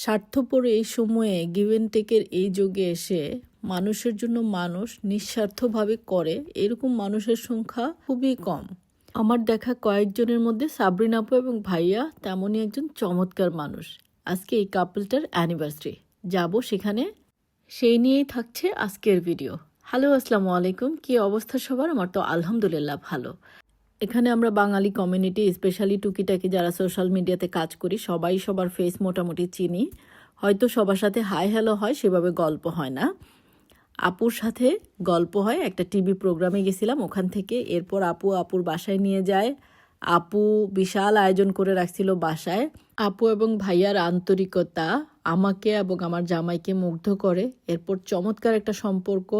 স্বার্থপর এই সময়ে গিভেন টেকের এই যুগে এসে মানুষের জন্য মানুষ নিঃস্বার্থভাবে করে, এরকম মানুষের সংখ্যা খুবই কম। আমার দেখা কয়েকজনের মধ্যে সাবরিন আপু এবং ভাইয়া তেমনই একজন চমৎকার মানুষ। আজকে এই কাপলটার অ্যানিভার্সারি যাব সেখানে। সেই নিয়েই থাকছে আজকের ভিডিও হ্যালো আসসালামু আলাইকুম। কি অবস্থা সবার? আমার তো আলহামদুলিল্লাহ ভালো। এখানে আমরা বাঙালি কমিউনিটি স্পেশালি টুকিটাকি যারা সোশ্যাল মিডিয়াতে কাজ করি, সবাই সবার ফেস মোটামুটি চিনি। হয়তো সবার সাথে হাই হ্যালো হয়, সেভাবে গল্প হয় না। আপুর সাথে গল্প হয়, একটা টিভি প্রোগ্রামে গেছিলাম, ওখান থেকে এরপর আপু আপুর বাসায় নিয়ে যায়। আপু বিশাল আয়োজন করে রাখছিল বাসায়। আপু এবং ভাইয়ার আন্তরিকতা আমাকে এবং আমার জামাইকে মুগ্ধ করে। এরপর চমৎকার একটা সম্পর্ক।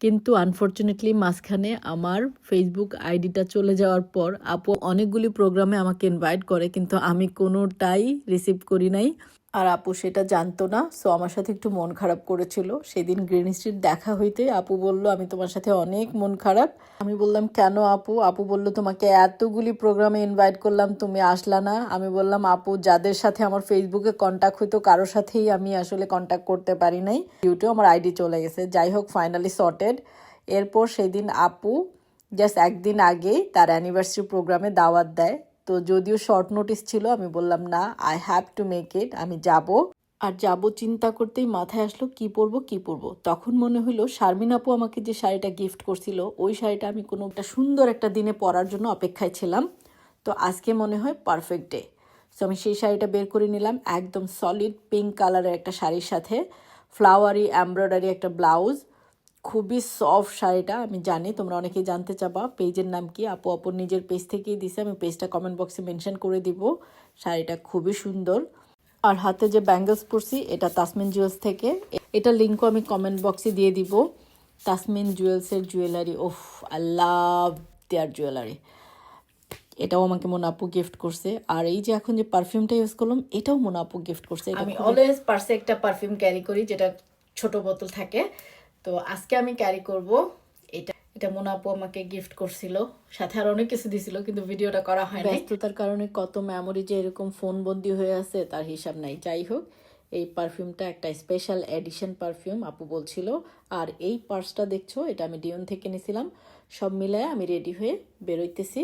কিন্তু আনফর্চুনেটলি মাঝখানে আমার ফেসবুক আইডিটা চলে যাওয়ার পর আপু অনেকগুলি প্রোগ্রামে আমাকে ইনভাইট করে, কিন্তু আমি কোনোটাই রিসিভ করি নাই। আর আপু সেটা জানতো না সো আমার সাথে একটু মন খারাপ করেছিল। সেদিন গ্রিন স্ট্রিট দেখা হইতে আপু বলল, আমি তোমার সাথে অনেক মন খারাপ। আমি বললাম, কেন আপু? আপু বলল, তোমাকে এতগুলি প্রোগ্রামে ইনভাইট করলাম, তুমি আসলা না। আমি বললাম, আপু, যাদের সাথে আমার ফেসবুকে কন্ট্যাক্ট হইতো, কারোর সাথেই আমি আসলে কন্ট্যাক্ট করতে পারি নাই। ইউটিউব আমার আইডি চলে গেছে। যাই হোক ফাইনালি সর্টেড এরপর সেদিন আপু জাস্ট একদিন আগেই তার অ্যানিভার্সারি প্রোগ্রামে দাওয়াত দেয়। তো যদিও শর্ট নোটিস ছিল, আমি বললাম, না I have to make it আমি যাব। আর যাব চিন্তা করতেই মাথায় আসলো, কি পরবো কি পরবো? তখন মনে হলো, শারমিন আপু আমাকে যে শাড়িটা গিফট করছিল, ওই শাড়িটা আমি কোনো একটা সুন্দর একটা দিনে পরার জন্য অপেক্ষায় ছিলাম। তো আজকে মনে হয় পারফেক্ট ডে সো আমি সেই শাড়িটা বের করে নিলাম, একদম সলিড পিঙ্ক কালারের একটা শাড়ির সাথে ফ্লাওয়ারি এমব্রয়ডারি একটা ব্লাউজ খুবই সফট শাড়িটা আমি জানি তোমরা অনেকেই জানতে চাবা পেজের নাম কি? আপু আপুর নিজের পেজ থেকেই দিছে আমি পেজটা কমেন্ট বক্সে মেনশন করে দিব। শাড়িটা খুবই সুন্দর। আর হাতে যে ব্যাঙ্গলস পরছি এটা তাসমিন জুয়েলস থেকে। এটা লিঙ্কও আমি কমেন্ট বক্সে দিয়ে দিব। তাসমিন জুয়েলসের জুয়েলারি ওফ আই লাভ দেয়ার জুয়েলারি এটাও আমাকে মোনাপু গিফট করছে। আর এই যে এখন যে পারফিউমটা ইউজ করলাম এটাও মোনাপু গিফট করছে। আমি অলওয়েজ পার্সে একটা পারফিউম ক্যারি করি যেটা ছোট বোতল থাকে। তো আজকে আমি ক্যারি করব। এটা এটা মোনাপু আমাকে গিফট করছিল। সাথে আর অনেক কিছু দিছিল, কিন্তু ভিডিওটা করা হয় ব্যস্ততার কারণে কত মেমোরি যে এরকম ফোন বন্দি হয়ে আছে, তার হিসাব নাই। যাই হোক, এই পারফিউমটা একটা স্পেশাল এডিশন পারফিউম আপু বলছিল। আর এই পার্সটা দেখছ, এটা আমি ডিওন থেকে নিয়েছিলাম সব মিলায় আমি রেডি হয়ে বেরোইতেছি।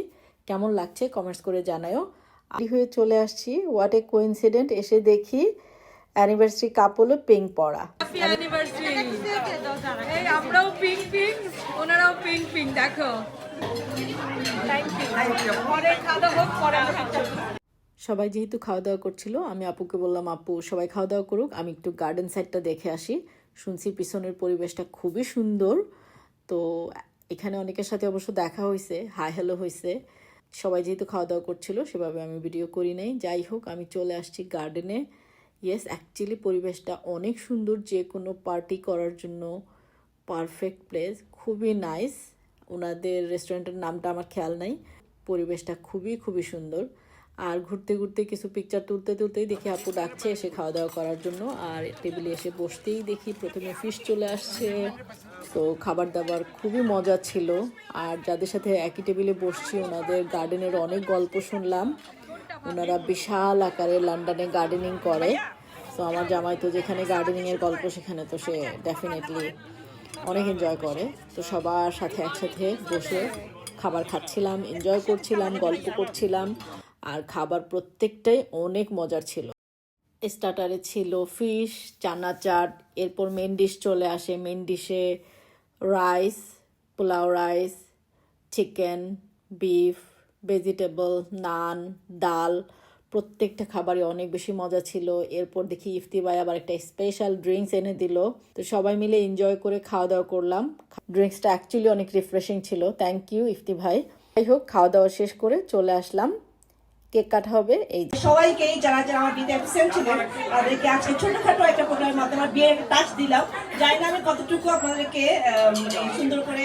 কেমন লাগছে কমেন্টস করে জানায়ও রেডি হয়ে চলে আসছি। হোয়াট এ কোইন্সিডেন্ট এসে দেখি অ্যানিভার্সারি কাপ হলো পিঙ্ক পরা। হ্যাপি অ্যানিভার্সারি এই আমরাও পিঙ্ক পিঙ্ক ওনারাও পিঙ্ক পিঙ্ক দেখো। সবাই যেহেতু খাওয়া দাওয়া করছিল, আমি আপুকে বললাম, আপু, সবাই খাওয়া দাওয়া করুক। আমি একটু গার্ডেন সাইডটা দেখে আসি। শুনছি পিছনের পরিবেশটা খুবই সুন্দর। তো এখানে অনেকের সাথে অবশ্য দেখা হয়েছে হাই হ্যালো হয়েছে। সবাই যেহেতু খাওয়া দাওয়া করছিল, সেভাবে আমি ভিডিও করি নাই। যাই হোক, আমি চলে আসছি গার্ডেনে ইয়েস অ্যাকচুয়ালি পরিবেশটা অনেক সুন্দর যে কোনো পার্টি করার জন্য পারফেক্ট প্লেস খুবই নাইস ওনাদের রেস্টুরেন্টের নামটা আমার খেয়াল নাই। পরিবেশটা খুবই খুবই সুন্দর। আর ঘুরতে ঘুরতে কিছু পিকচার তুলতে, তুলতেই দেখি আপু ডাকছে এসে খাওয়া দাওয়া করার জন্য। আর টেবিলে এসে বসতেই দেখি প্রথমে ফিশ চলে আসছে। তো খাবার দাবার খুবই মজা ছিল। আর যাদের সাথে একই টেবিলে বসছি, ওনাদের গার্ডেনের অনেক গল্প শুনলাম। ওনারা বিশাল আকারে লন্ডনে গার্ডেনিং করে। তো আমার জামাই তো যেখানে গার্ডেনিংয়ের গল্প সেখানে তো সে ডেফিনেটলি অনেক এনজয় করে। তো সবার সাথে একসাথে বসে খাবার খাচ্ছিলাম এনজয় করছিলাম, গল্প করছিলাম, আর খাবার প্রত্যেকটাই অনেক মজার ছিল। স্টার্টারে ছিল ফিশ চানা চাট এরপর মেন ডিশ চলে আসে। Main ডিশে rice pulao rice chicken beef vegetable, naan, ডাল, প্রত্যেকটা খাবারই অনেক বেশি মজা ছিল। এরপর দেখি ইফতি ভাই আবার একটা স্পেশাল ড্রিঙ্কস এনে দিল। তো সবাই মিলে এনজয় করে খাওয়া দাওয়া করলাম। ড্রিঙ্কসটা অ্যাকচুয়ালি অনেক রিফ্রেশিং ছিল। থ্যাংক ইউ ইফতি ভাই যাই হোক, খাওয়া দাওয়া শেষ করে চলে আসলাম। কেক কাটা হবে এই যে। সবাইকেই যারা যারা আমার বিয়েতে অ্যাবসেন্ট ছিলেন তাদেরকে আজকে ছোটখাটো একটা প্রোগ্রামের মাধ্যমে বিয়ের টাচ দিলাম। জানি না আমি কতটুকু আপনাদেরকে সুন্দর করে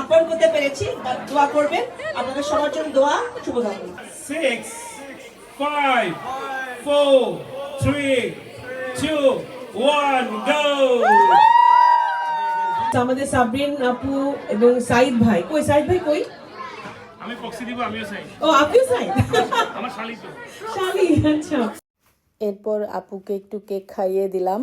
আপ্যায়ন করতে পেরেছি বাট দোয়া করবেন। আপনাদের সবার জন্য দোয়া শুভকামনা six, five, four, three, two, one, go! আমাদের সাবরিন আপু এবং সাইদ ভাই। কই সাইদ ভাই কই? আমি প্রক্সি দিব আমিও চাই ও আপনিও আমার শালি তো। শালি আচ্ছা। এরপর আপুকে একটু কেক খাইয়ে দিলাম।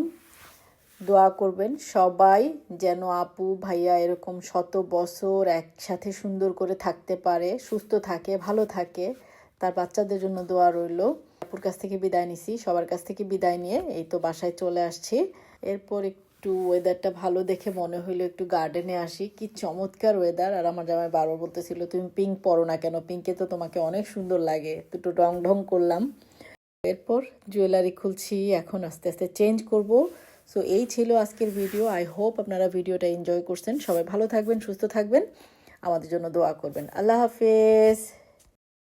দোয়া করবেন সবাই যেন আপু ভাইয়া এরকম শত বছর একসাথে সুন্দর করে থাকতে পারে সুস্থ থাকে ভালো থাকে। তার বাচ্চাদের জন্য দোয়া রইল। আপুর কাছ থেকে বিদায় নিছি সবার কাছ থেকে বিদায় নিয়ে এই তো বাসায় চলে আসছি। এরপর একটু ওয়েদারটা ভালো দেখে মনে হইল একটু গার্ডেনে আসি। কি চমৎকার ওয়েদার আর আমার জামাই বারবার বলতেছিল, তুমি পিঙ্ক পরো না কেন? পিঙ্কে তো তোমাকে অনেক সুন্দর লাগে। দুটো রং ঢং করলাম। এরপর জুয়েলারি খুলছি, এখন আস্তে আস্তে চেঞ্জ করব। সো এই ছিল আজকের ভিডিও আই হোপ আপনারা ভিডিওটা এনজয় করছেন। সবাই ভালো থাকবেন, সুস্থ থাকবেন। আমাদের জন্য দোয়া করবেন। আল্লাহ হাফেজ!